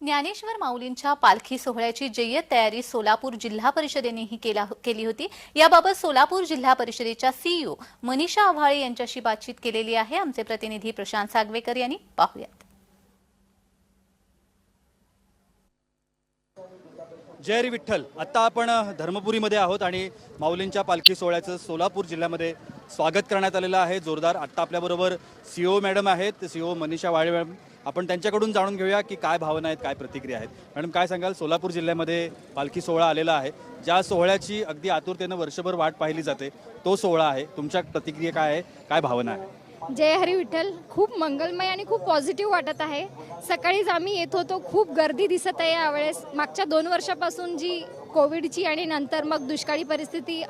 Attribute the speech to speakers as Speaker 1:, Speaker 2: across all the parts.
Speaker 1: ज्ञानेश्वर माऊलींच्या पालखी सोहळ्याची जय्यत तयारी सोलापूर जिल्हा परिषदेनेही केली होती. याबाबत सोलापूर जिल्हा परिषदेच्या सीईओ मनीषा आव्हाळे यांच्याशी बातचीत केलेली आहे. आमचे प्रतिनिधी प्रशांत सागवेकर यांनी पाहूयात.
Speaker 2: जय हरी विठ्ठल. आत्ता आपण धर्मपुरीमध्ये आहोत आणि माऊलींच्या पालखी सोहळ्याचं सोलापूर जिल्ह्यामध्ये स्वागत करण्यात आलेलं आहे. जोरदार आत्ता आपल्याबरोबर सीओ मॅडम आहेत. सीओ मनीषा वाळे मॅडम आपण त्यांच्याकडून जाणून घेऊया की काय भावना आहेत काय प्रतिक्रिया आहेत. मॅडम काय सांगाल? सोलापूर जिल्ह्यामध्ये पालखी सोहळा आलेला आहे. ज्या सोहळ्याची अगदी आतुरतेनं वर्षभर वाट पाहिली जाते तो सोहळा आहे. तुमच्या प्रतिक्रिया काय आहे? काय भावना आहे?
Speaker 3: जय हरी विठ्ठल. खूप मंगलमय आणि खूप पॉझिटिव्ह वाटत आहे. सकाळीच आम्ही येत होतो खूप गर्दी दिसत आहे यावेळेस. मागच्या दोन वर्षापासून जी कोविडची आणि नंतर मग दुष्काळी परिस्थिती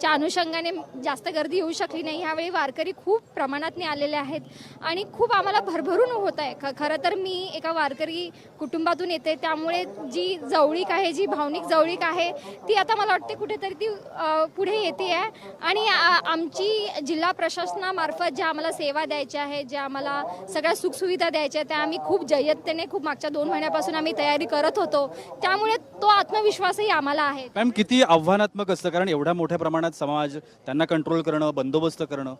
Speaker 3: च्या अनुषंगाने जास्त गर्दी येऊ शकली नाही. ह्यावेळी वारकरी खूप प्रमाणात आलेले आहेत आणि खूप आम्हाला भरभरून होत आहे. ख खरं तर मी एका वारकरी कुटुंबातून येते. त्यामुळे जी जवळीक आहे जी भावनिक जवळीक आहे ती आता मला वाटते कुठेतरी ती पुढे येते आहे आणि आमची जिल्हा प्रशासनामार्फत ज्या आम्हाला सेवा द्यायच्या आहेत ज्या आम्हाला सगळ्या सुखसुविधा द्यायच्या आहेत, त्या आम्ही खूप जय्यतेने खूप मागच्या दोन महिन्यापासून आम्ही तयारी करत होतो. त्यामुळे तो आत्मविश्वासही आम्हाला आहे.
Speaker 2: मॅम किती आव्हानात्मक असतं? कारण एवढ्या मोठ्या प्रमाणात समाज त्यांना कंट्रोल करणं बंदोबस्त करणं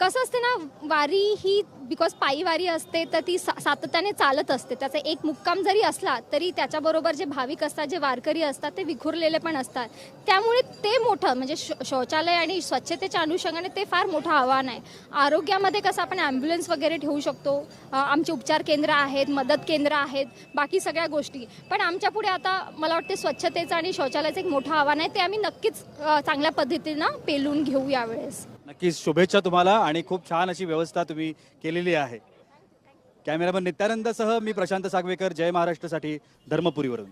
Speaker 3: कसं असते ना वारी ही बिकॉज पायी वारी असते तर ती सा सातत्याने चालत असते. त्याचा एक मुक्काम जरी असला तरी त्याच्याबरोबर जे भाविक असतात जे वारकरी असतात ते विखुरलेले पण असतात. त्यामुळे ते मोठं म्हणजे शौ शौचालय आणि स्वच्छतेच्या अनुषंगाने ते फार मोठं आव्हान आहे. आरोग्यामध्ये कसं आपण ॲम्ब्युलन्स वगैरे ठेवू शकतो. आमचे उपचार केंद्र आहेत मदत केंद्र आहेत बाकी सगळ्या गोष्टी. पण आमच्या पुढे आता मला वाटते स्वच्छतेचं आणि शौचालयाचं एक मोठं आव्हान आहे ते आम्ही नक्कीच चांगल्या पद्धतीनं पेलून घेऊ यावेळेस.
Speaker 2: नक्कीच शुभेच्छा तुम्हाला आणि खूप छान अशी व्यवस्था तुम्ही केलेली आहे. कॅमेरामन नित्यानंदसह मी प्रशांत सागवेकर जय महाराष्ट्रसाठी धर्मपुरीवरून.